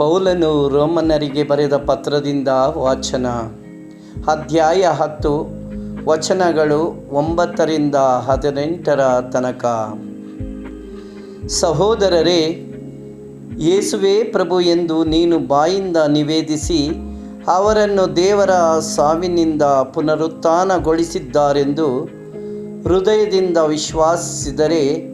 ಪೌಲನು ರೋಮನ್ನರಿಗೆ ಬರೆದ ಪತ್ರದಿಂದ ವಾಚನ. ಅಧ್ಯಾಯ ಹತ್ತು, ವಚನಗಳು ಒಂಬತ್ತರಿಂದ ಹದಿನೆಂಟರ ತನಕ. ಸಹೋದರರೇ, ಯೇಸುವೇ ಪ್ರಭು ಎಂದು ನೀನು ಬಾಯಿಂದ ನಿವೇದಿಸಿ ಅವರನ್ನು ದೇವರ ಸಾವಿನಿಂದ ಪುನರುತ್ಥಾನಗೊಳಿಸಿದ್ದಾರೆಂದು ಹೃದಯದಿಂದ ವಿಶ್ವಾಸಿಸಿದರೆ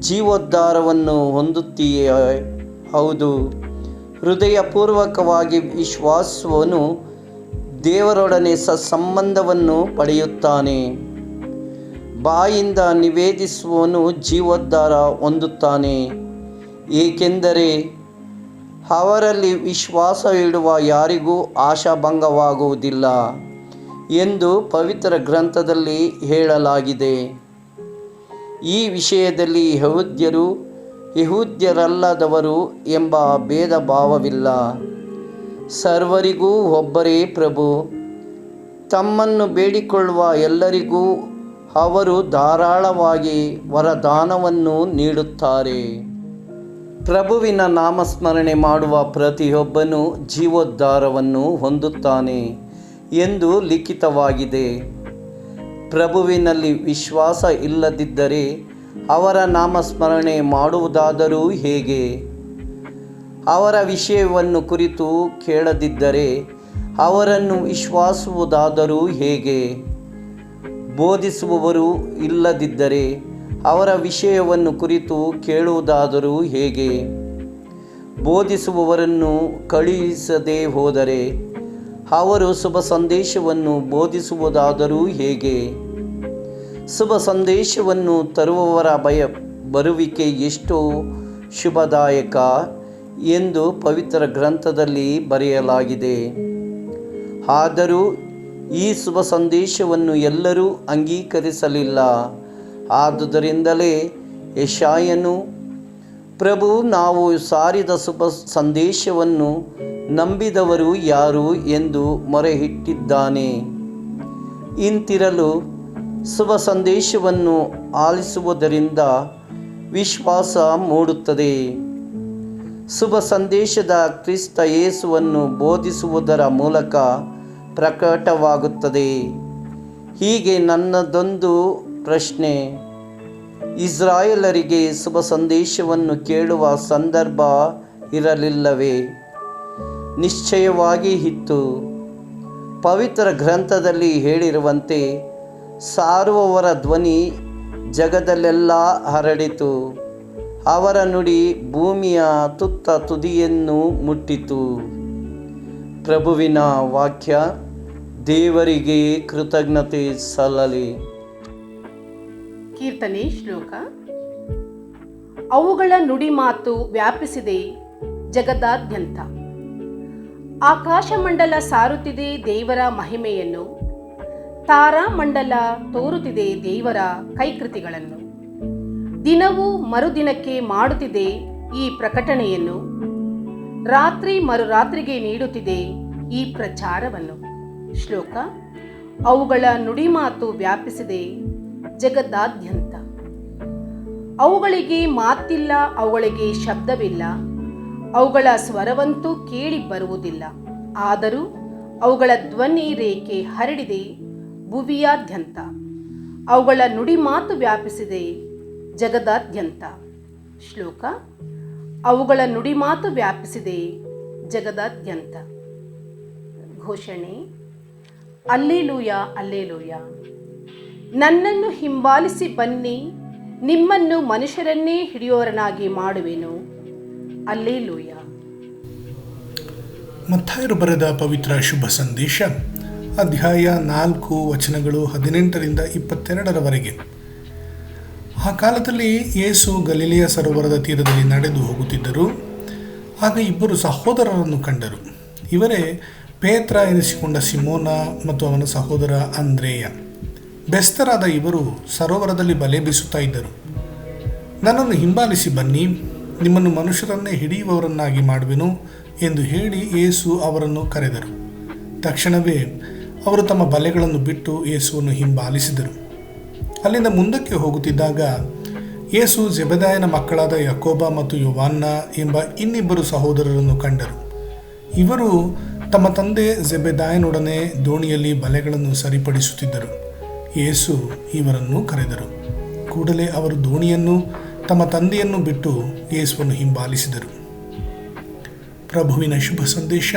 ಜೀವೋದ್ಧಾರವನ್ನು ಹೊಂದುತ್ತೀಯ? ಹೌದು. ಹೃದಯಪೂರ್ವಕವಾಗಿ ವಿಶ್ವಾಸುವನು ದೇವರೊಡನೆ ಸಂಬಂಧವನ್ನು ಪಡೆಯುತ್ತಾನೆ. ಬಾಯಿಂದ ನಿವೇದಿಸುವವನು ಜೀವೋದ್ಧಾರ ಹೊಂದುತ್ತಾನೆ. ಏಕೆಂದರೆ ಅವರಲ್ಲಿ ವಿಶ್ವಾಸ ಇಡುವ ಯಾರಿಗೂ ಆಶಾಭಂಗವಾಗುವುದಿಲ್ಲ ಎಂದು ಪವಿತ್ರ ಗ್ರಂಥದಲ್ಲಿ ಹೇಳಲಾಗಿದೆ. ಈ ವಿಷಯದಲ್ಲಿ ಯಹೂದ್ಯರು ಯಹೂದ್ಯರಲ್ಲದವರು ಎಂಬ ಭೇದ ಭಾವವಿಲ್ಲ ಸರ್ವರಿಗೂ ಒಬ್ಬರೇ ಪ್ರಭು. ತಮ್ಮನ್ನು ಬೇಡಿಕೊಳ್ಳುವ ಎಲ್ಲರಿಗೂ ಅವರು ಧಾರಾಳವಾಗಿ ವರದಾನವನ್ನು ನೀಡುತ್ತಾರೆ. ಪ್ರಭುವಿನ ನಾಮಸ್ಮರಣೆ ಮಾಡುವ ಪ್ರತಿಯೊಬ್ಬನು ಜೀವೋದ್ಧಾರವನ್ನು ಹೊಂದುತ್ತಾನೆ ಎಂದು ಲಿಖಿತವಾಗಿದೆ. ಪ್ರಭುವಿನಲ್ಲಿ ವಿಶ್ವಾಸ ಇಲ್ಲದಿದ್ದರೆ ಅವರ ನಾಮಸ್ಮರಣೆ ಮಾಡುವುದಾದರೂ ಹೇಗೆ? ಅವರ ವಿಷಯವನ್ನು ಕುರಿತು ಕೇಳದಿದ್ದರೆ ಅವರನ್ನು ವಿಶ್ವಾಸುವುದಾದರೂ ಹೇಗೆ? ಬೋಧಿಸುವವರು ಇಲ್ಲದಿದ್ದರೆ ಅವರ ವಿಷಯವನ್ನು ಕುರಿತು ಕೇಳುವುದಾದರೂ ಹೇಗೆ? ಬೋಧಿಸುವವರನ್ನು ಕಳುಹಿಸದೇ ಹೋದರೆ ಅವರು ಶುಭ ಸಂದೇಶವನ್ನು ಬೋಧಿಸುವುದಾದರೂ ಹೇಗೆ? ಶುಭ ಸಂದೇಶವನ್ನು ತರುವವರ ಭಯ ಬರುವಿಕೆ ಎಷ್ಟು ಶುಭದಾಯಕ ಎಂದು ಪವಿತ್ರ ಗ್ರಂಥದಲ್ಲಿ ಬರೆಯಲಾಗಿದೆ. ಆದರೂ ಈ ಶುಭ ಸಂದೇಶವನ್ನು ಎಲ್ಲರೂ ಅಂಗೀಕರಿಸಲಿಲ್ಲ. ಆದುದರಿಂದಲೇ ಯಶಾಯನು, ಪ್ರಭು, ನಾವು ಸಾರಿದ ಶುಭ ಸಂದೇಶವನ್ನು ನಂಬಿದವರು ಯಾರು? ಎಂದು ಮೊರೆಯಿಟ್ಟಿದ್ದಾನೆ ಇಂತಿರಲು ಶುಭ ಸಂದೇಶವನ್ನು ಆಲಿಸುವುದರಿಂದ ವಿಶ್ವಾಸ ಮೂಡುತ್ತದೆ. ಶುಭ ಸಂದೇಶದ ಕ್ರಿಸ್ತ ಯೇಸುವನ್ನು ಬೋಧಿಸುವುದರ ಮೂಲಕ ಪ್ರಕಟವಾಗುತ್ತದೆ. ಹೀಗೆ ನನ್ನದೊಂದು ಪ್ರಶ್ನೆ. ಇಸ್ರಾಯೇಲರಿಗೆ ಶುಭ ಸಂದೇಶವನ್ನು ಕೇಳುವ ಸಂದರ್ಭ ಇರಲಿಲ್ಲವೇ? ನಿಶ್ಚಯವಾಗಿ ಇತ್ತು. ಪವಿತ್ರ ಗ್ರಂಥದಲ್ಲಿ ಹೇಳಿರುವಂತೆ ಸಾರುವವರ ಧ್ವನಿ ಜಗದಲ್ಲೆಲ್ಲ ಹರಡಿತು. ಅವರ ನುಡಿ ಭೂಮಿಯ ತುತ್ತ ತುದಿಯನ್ನು ಮುಟ್ಟಿತು. ಪ್ರಭುವಿನ ವಾಕ್ಯ, ದೇವರಿಗೆ ಕೃತಜ್ಞತೆ ಸಲ್ಲಲಿ. ಕೀರ್ತನೆ ಶ್ಲೋಕ. ಅವುಗಳ ನುಡಿ ಮಾತು ವ್ಯಾಪಿಸಿದೆ ಜಗದಾದ್ಯಂತ. ಆಕಾಶಮಂಡಲ ಸಾರುತ್ತಿದೆ ದೇವರ ಮಹಿಮೆಯನ್ನು. ತಾರಾಮಂಡಲ ತೋರುತ್ತಿದೆ ದೇವರ ಕೈಕೃತಿಗಳನ್ನು. ದಿನವೂ ಮರುದಿನಕ್ಕೆ ಮಾಡುತ್ತಿದೆ ಈ ಪ್ರಕಟಣೆಯನ್ನು. ರಾತ್ರಿ ಮರುರಾತ್ರಿಗೆ ನೀಡುತ್ತಿದೆ ಈ ಪ್ರಚಾರವನ್ನು. ಶ್ಲೋಕ, ಅವುಗಳ ನುಡಿಮಾತು ವ್ಯಾಪಿಸಿದೆ ಜಗದಾದ್ಯಂತ. ಅವುಗಳಿಗೆ ಮಾತಿಲ್ಲ ಅವುಗಳಿಗೆ ಶಬ್ದವಿಲ್ಲ. ಅವುಗಳ ಸ್ವರವಂತೂ ಕೇಳಿ ಬರುವುದಿಲ್ಲ. ಆದರೂ ಅವುಗಳ ಧ್ವನಿ ರೇಖೆ ಹರಡಿದೆ. ಭುವಿಯಾದ್ಯಂತ. ಅವುಗಳ ನುಡಿಮಾತು ವ್ಯಾಪಿಸಿದೆ ಜಗದಾದ್ಯಂತ. ಶ್ಲೋಕ, ಅವುಗಳ ನುಡಿಮಾತು ವ್ಯಾಪಿಸಿದೆ ಜಗದಾದ್ಯಂತ. ಘೋಷಣೆ, ಅಲ್ಲೇಲೂಯ ಅಲ್ಲೇಲೂಯ. ನನ್ನನ್ನು ಹಿಂಬಾಲಿಸಿ ಬನ್ನಿ, ನಿಮ್ಮನ್ನು ಮನುಷ್ಯರನ್ನೇ ಹಿಡಿಯೋರನಾಗಿ ಮಾಡುವೆನು. ಅಲ್ಲೇಲೂಯ. ಮತ್ತಾಯರು ಬರೆದ ಪವಿತ್ರ ಶುಭ ಸಂದೇಶ. ಅಧ್ಯಾಯ ನಾಲ್ಕು ವಚನಗಳು ಹದಿನೆಂಟರಿಂದ ಇಪ್ಪತ್ತೆರಡರವರೆಗೆ. ಆ ಕಾಲದಲ್ಲಿ ಯೇಸು ಗಲೀಲಿಯ ಸರೋವರದ ತೀರದಲ್ಲಿ ನಡೆದು ಹೋಗುತ್ತಿದ್ದರು. ಆಗ ಇಬ್ಬರು ಸಹೋದರರನ್ನು ಕಂಡರು. ಇವರೇ ಪೇತ್ರ ಎನಿಸಿಕೊಂಡ ಸಿಮೋನ ಮತ್ತು ಅವನ ಸಹೋದರ ಅಂದ್ರೇಯ. ಬೆಸ್ತರಾದ ಇವರು ಸರೋವರದಲ್ಲಿ ಬಲೆ ಬೀಸುತ್ತಾ ಇದ್ದರು. ನನ್ನನ್ನು ಹಿಂಬಾಲಿಸಿ ಬನ್ನಿ, ನಿಮ್ಮನ್ನು ಮನುಷ್ಯರನ್ನೇ ಹಿಡಿಯುವವರನ್ನಾಗಿ ಮಾಡುವೆನು ಎಂದು ಹೇಳಿ ಯೇಸು ಅವರನ್ನು ಕರೆದರು. ತಕ್ಷಣವೇ ಅವರು ತಮ್ಮ ಬಲೆಗಳನ್ನು ಬಿಟ್ಟು ಯೇಸುವನ್ನು ಹಿಂಬಾಲಿಸಿದರು. ಅಲ್ಲಿಂದ ಮುಂದಕ್ಕೆ ಹೋಗುತ್ತಿದ್ದಾಗ ಯೇಸು ಜೆಬದಾಯನ ಮಕ್ಕಳಾದ ಯಕೋಬ ಮತ್ತು ಯುವಾನ್ನ ಎಂಬ ಇನ್ನಿಬ್ಬರು ಸಹೋದರರನ್ನು ಕಂಡರು. ಇವರು ತಮ್ಮ ತಂದೆ ಜೆಬೆದಾಯನೊಡನೆ ದೋಣಿಯಲ್ಲಿ ಬಲೆಗಳನ್ನು ಸರಿಪಡಿಸುತ್ತಿದ್ದರು. ಯೇಸು ಇವರನ್ನು ಕರೆದರು. ಕೂಡಲೇ ಅವರು ದೋಣಿಯನ್ನು ತಮ್ಮ ತಂದೆಯನ್ನು ಬಿಟ್ಟು ಯೇಸುವನ್ನು ಹಿಂಬಾಲಿಸಿದರು. ಪ್ರಭುವಿನ ಶುಭ ಸಂದೇಶ.